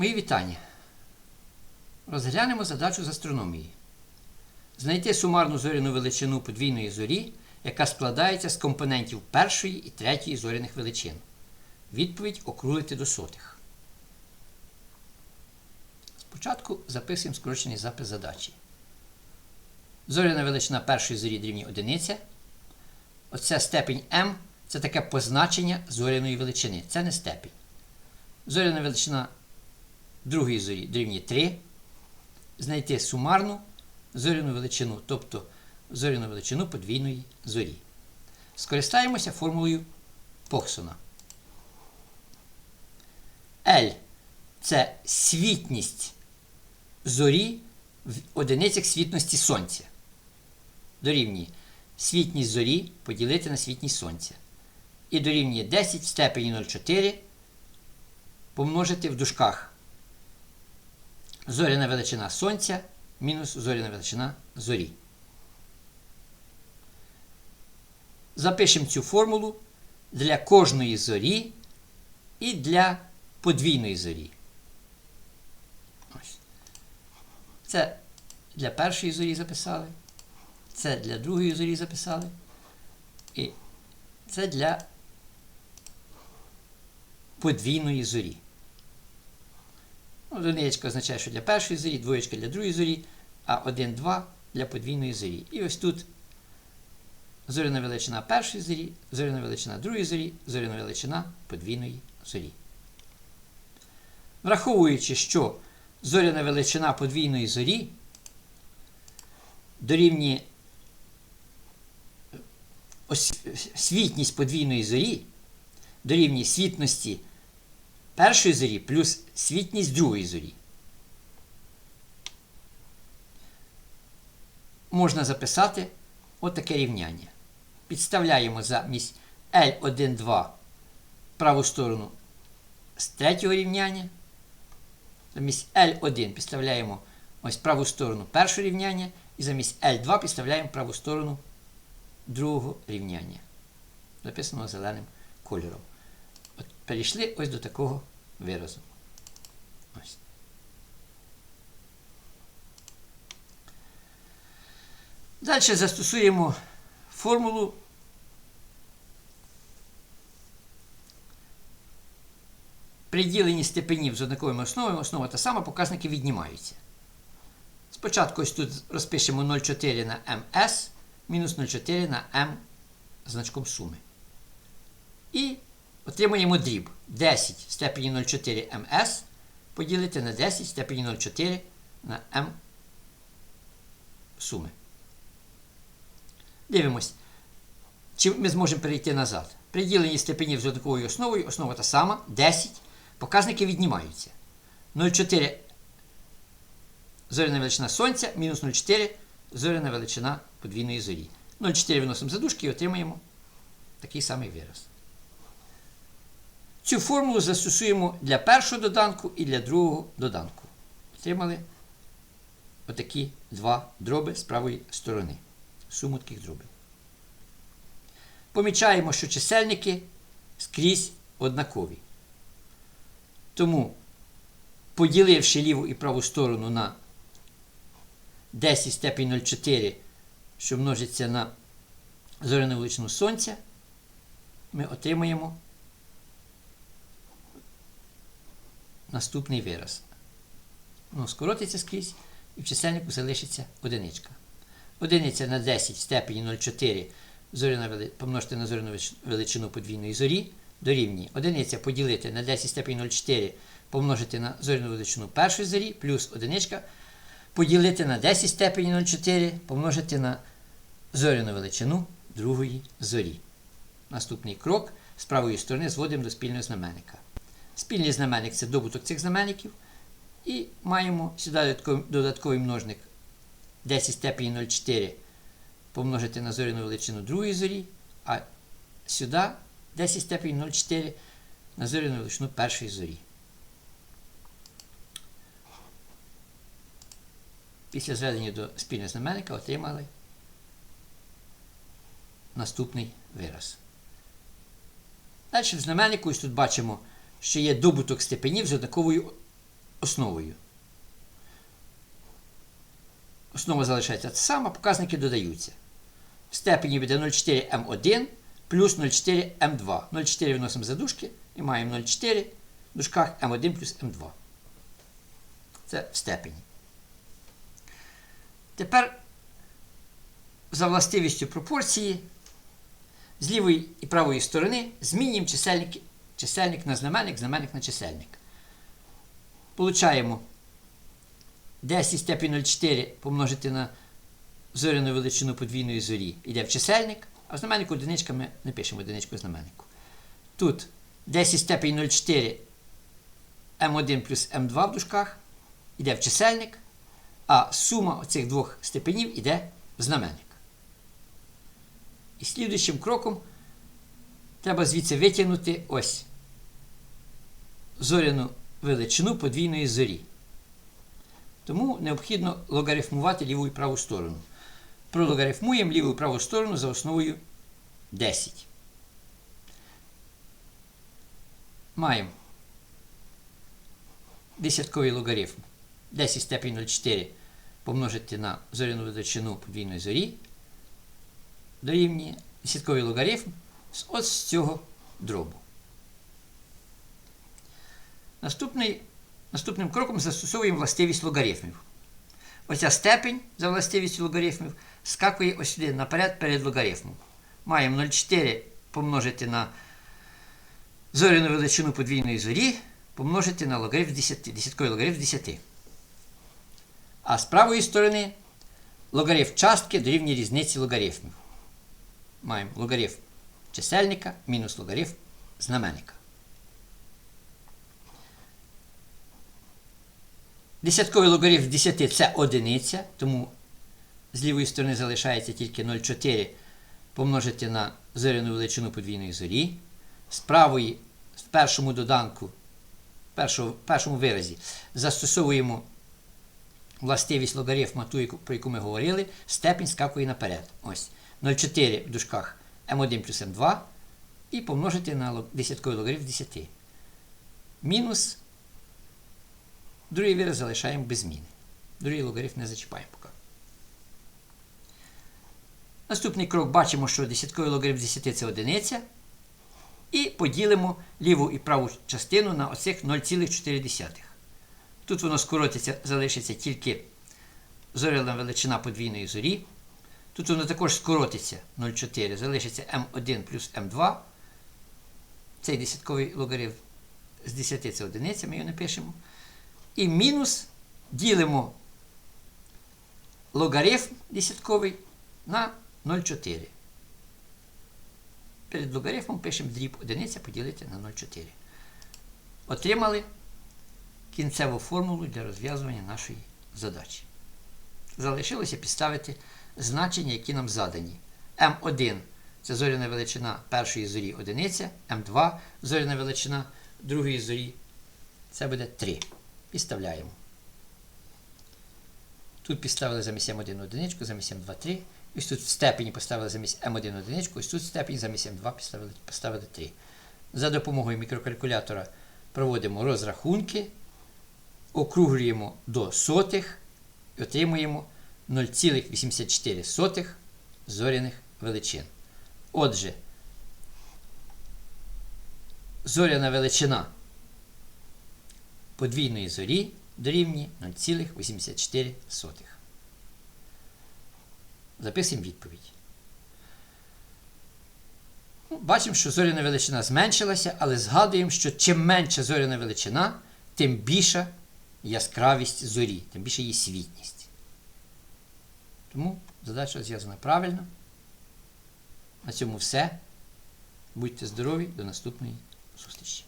Мої вітання. Розглянемо задачу з астрономії. Знайти сумарну зоряну величину подвійної зорі, яка складається з компонентів першої і третьої зоряних величин. Відповідь округлити до сотих. Спочатку записуємо скорочений запис задачі. Зоряна величина першої зорі дорівнює одиниця. Оце степень m це таке позначення зоряної величини. Це не степень. Зоряна величина другої зорі дорівнює 3. Знайти сумарну зоряну величину, тобто зоряну величину подвійної зорі. Скористаємося формулою Похсона. L це світність зорі в одиницях світності Сонця. Дорівнює світність зорі поділити на світність Сонця. І дорівнює 10 в степені 0,4 помножити в дужках зоряна величина Сонця мінус зоряна величина зорі. Запишемо цю формулу для кожної зорі і для подвійної зорі. Ось. Це для першої зорі записали. Це для другої зорі записали. І це для подвійної зорі. Одиничка означає, що для першої зорі, двоєчка для другої зорі, а 1, 2 для подвійної зорі. І ось тут зоряна величина першої зорі, зоряна величина другої зорі, зоряна величина подвійної зорі. Враховуючи, що зоряна величина подвійної зорі дорівнює світність подвійної зорі дорівнює світності першої зорі плюс світність другої зорі. Можна записати отаке рівняння. Підставляємо замість L1,2 праву сторону з третього рівняння. Замість L1 підставляємо ось праву сторону першого рівняння, і замість L2 підставляємо праву сторону другого рівняння. Записано зеленим кольором. От Перейшли ось до такого виразу. Ось. Далі застосуємо формулу при діленні степенів з однаковими основами, основа та сама, показники віднімаються. Спочатку ось тут розпишемо 0,4 на ms мінус 0,4 на m значком суми. Отримуємо дріб 10 в степені 0,4 ms поділити на 10 в степені 0,4 на m суми. Дивимось, чи ми зможемо перейти назад. При діленні степенів з основою, основа та сама 10. Показники віднімаються. 0,4 зоряна величина Сонця мінус 0,4 зоряна величина подвійної зорі. 0,4 виносимо за дужки і отримаємо такий самий вираз. Цю формулу застосуємо для першого доданку і для другого доданку. Отримали отакі два дроби з правої сторони. Суму таких дробів. Помічаємо, що чисельники скрізь однакові. Тому, поділивши ліву і праву сторону на 10 степень 0,4, що множиться на зоряну величину Сонця, ми отримаємо наступний вираз. Ну, скоротиться скрізь, і в чисельнику залишиться одиничка. Одиниця на 10 в степені 0,4 зоряна помножити на зоряну величину подвійної зорі дорівнює одиниця поділити на 10 степені 0,4 помножити на зоряну величину першої зорі, плюс одиничка поділити на 10 степені 0,4 помножити на зоряну величину другої зорі. Наступний крок з правої сторони зводимо до спільного знаменника. Спільний знаменник це добуток цих знаменників. І маємо сюди додатковий множник 10 степені 0,4 помножити на зоряну величину другої зорі, а сюди 10 степені 0,4 на зоряну величину першої зорі. Після зведення до спільного знаменника отримали наступний вираз. Далі в знаменнику ось тут бачимо, що є добуток степенів з однаковою основою. Основа залишається та сама, показники додаються. Степені буде 0,4М1 плюс 0,4М2. 0,4 виносимо за дужки і маємо 0,4 в дужках М1 плюс М2. Це в степені. Тепер за властивістю пропорції з лівої і правої сторони змінюємо чисельник, чисельник на знаменник, знаменник на чисельник. Получаємо 10 степінь 0,4 помножити на зоряну величину подвійної зорі йде в чисельник, а в знаменнику одиничка ми не пишемо одиничку знаменнику. Тут 10 степінь 0,4 М1 плюс М2 в дужках йде в чисельник, а сума цих двох степенів йде в знаменник. І слідуючим кроком треба звідси витягнути ось зоряну величину подвійної зорі. Тому необхідно логарифмувати ліву і праву сторону. Прологарифмуємо ліву і праву сторону за основою 10. Маємо десятковий логарифм 10 степень 0,4 помножити на зоряну величину подвійної зорі дорівнює десятковий логарифм ось з цього дробу. Наступний, наступним кроком застосовуємо властивість логарифмів. Оця степень за властивістю логарифмів скакує ось сюди наперед перед логарифмом. Маємо 0,4 помножити на зоряну величину подвійної зорі, помножити на логарифм 10, десятковий логарифм 10. А з правої сторони логарифм частки дорівнює різниці логарифмів. Маємо логарифм чисельника мінус логарифм знаменника. Десятковий логарифм 10 це одиниця, тому з лівої сторони залишається тільки 0,4 помножити на зоряну величину подвійної зорі. З правої, в першому доданку, в першому, виразі, застосовуємо властивість логарифма, ту, про яку ми говорили, степінь скакує наперед. Ось 0,4 в дужках М1 плюс М2 і помножити на десятковий логарифм 10. Мінус Другий вираз залишаємо без зміни. Другий логарифм не зачіпаємо поки. Наступний крок бачимо, що десятковий логарифм 10 це одиниця. І поділимо ліву і праву частину на оцих 0,4. Тут воно скоротиться, залишиться тільки зоряна величина подвійної зорі. Тут воно також скоротиться 0,4, залишиться М1 плюс М2. Цей десятковий логарифм з 10 це одиниця, ми його не пишемо. І мінус ділимо логарифм десятковий на 0,4. Перед логарифмом пишемо дріб одиниця поділити на 0,4. Отримали кінцеву формулу для розв'язування нашої задачі. Залишилося підставити значення, які нам задані. М1 це зоряна величина першої зорі одиниця, М2 зоряна величина другої зорі. Це буде 3. Підставляємо. Тут підставили замість М1 одиничку, замість М2 3. Ось тут в степені поставили замість М1 одиничку, ось тут в степені замість М2 поставили, поставили 3. За допомогою мікрокалькулятора проводимо розрахунки, округлюємо до сотих і отримуємо 0,84 зоряних величин. Отже, зоряна величина подвійної зорі дорівнює 0,84. Записуємо відповідь. Ну, Бачимо, що зоряна величина зменшилася, але згадуємо, що чим менша зоряна величина, тим більша яскравість зорі, тим більша її світність. Тому задача розв'язана правильно. На цьому все. Будьте здорові, до наступної зустрічі.